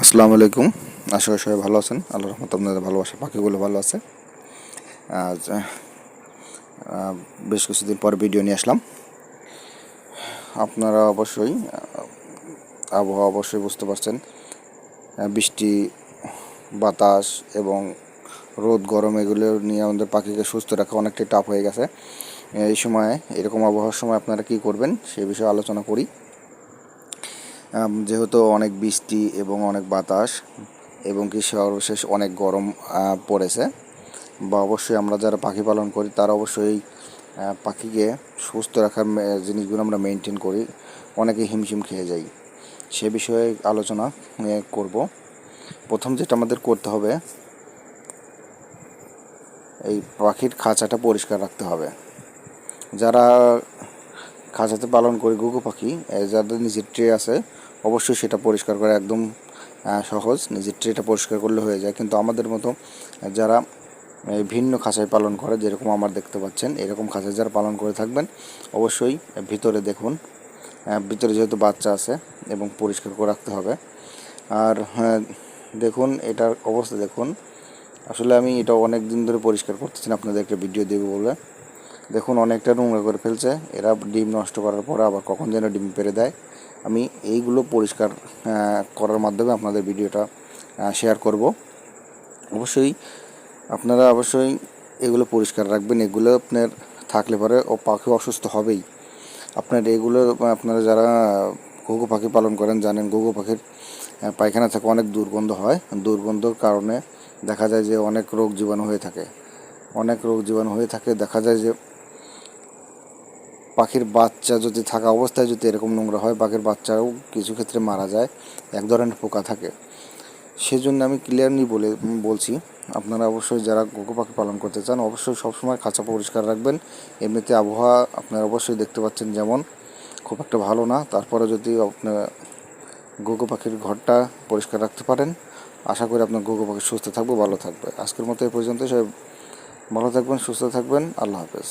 আসসালামু আলাইকুম। আশা করি সবাই ভালো আছেন। আল্লাহ রহমত আপনাদের ভালোবাসা, পাখিগুলো ভালো আছে। আজ বেশ কিছুদিন পর ভিডিও নিয়ে আসলাম। আপনারা অবশ্যই আবহাওয়া অবশ্যই বুঝতে পারছেন। বৃষ্টি, বাতাস এবং রোদ, গরম, এগুলো নিয়ে আমাদের পাখিকে সুস্থ রাখা অনেকটাই টাফ হয়ে গেছে। এই সময়, এরকম আবহাওয়ার সময় আপনারা কি করবেন, সে বিষয়ে আলোচনা করি। যেহেতু অনেক বৃষ্টি এবং অনেক বাতাস এবং কি সর্বশেষ অনেক গরম পড়েছে, বা অবশ্যই আমরা যারা পাখি পালন করি তারা অবশ্যই পাখিকে সুস্থ রাখার জিনিসগুলো আমরা মেনটেন করি, অনেকে হিমশিম খেয়ে যাই সে বিষয়ে আলোচনা করব। প্রথম যেটা আমাদের করতে হবে, এই পাখির খাঁচাটা পরিষ্কার রাখতে হবে। যারা খাঁচাতে পালন করি ঘুঘু পাখি যাদের নিজের ট্রে আছে অবশ্যই সেটা পরিষ্কার করা একদম সহজ। নিজের ট্রেটা পরিষ্কার করলে হয়ে যায়। কিন্তু আমাদের মতো যারা ভিন্ন খাঁচায় পালন করে যেরকম আমার দেখতে পাচ্ছেন এরকম খাঁচায় যারা পালন করে থাকবেন অবশ্যই ভিতরে দেখুন ভিতরে যেহেতু বাচ্চা আছে এবং পরিষ্কার করে রাখতে হবে। আর হ্যাঁ, দেখুন এটার অবস্থা দেখুন। আসলে আমি এটা অনেক দিন ধরে পরিষ্কার করতেছি না আপনাদের একটা ভিডিও দেবো বলে। দেখুন, অনেকটা নোংরা করে ফেলছে। এরা ডিম নষ্ট করার পরে আবার কখন যেন ডিম পেরে দেয়। আমি এইগুলো পরিষ্কার করার মাধ্যমে আপনাদের ভিডিওটা শেয়ার করব। অবশ্যই আপনারা অবশ্যই এগুলো পরিষ্কার রাখবেন। এগুলো আপনার থাকলে পরে ও পাখি অসুস্থ হবেই। আপনার এগুলো, আপনারা যারা ঘুঘু পাখি পালন করেন জানেন, ঘুঘু পাখির পায়খানা থেকে অনেক দুর্গন্ধ হয়। দুর্গন্ধর কারণে দেখা যায় যে অনেক রোগ জীবাণু হয়ে থাকে। অনেক রোগ জীবাণু হয়ে থাকে। দেখা যায় যে পাখির বাচ্চা যদি থাকা অবস্থায় যদি এরকম নোংরা হয়, পাখির বাচ্চাও কিছু ক্ষেত্রে মারা যায়। এক ধরনের পোকা থাকে। সেজন্য আমি ক্লিয়ারলি বলে বলছি, আপনারা অবশ্যই যারা ঘুঘু পাখি পালন করতে চান, অবশ্যই সবসময় খাঁচা পরিষ্কার রাখবেন। এমনিতে আবহাওয়া আপনারা অবশ্যই দেখতে পাচ্ছেন যেমন, খুব একটা ভালো না। তারপরে যদি আপনার ঘুঘু পাখির ঘরটা পরিষ্কার রাখতে পারেন, আশা করি আপনার ঘুঘু পাখি সুস্থ থাকবে, ভালো থাকবে। আজকের মতো এই পর্যন্ত সবাই ভালো থাকবেন, সুস্থ থাকবেন। আল্লাহ হাফেজ।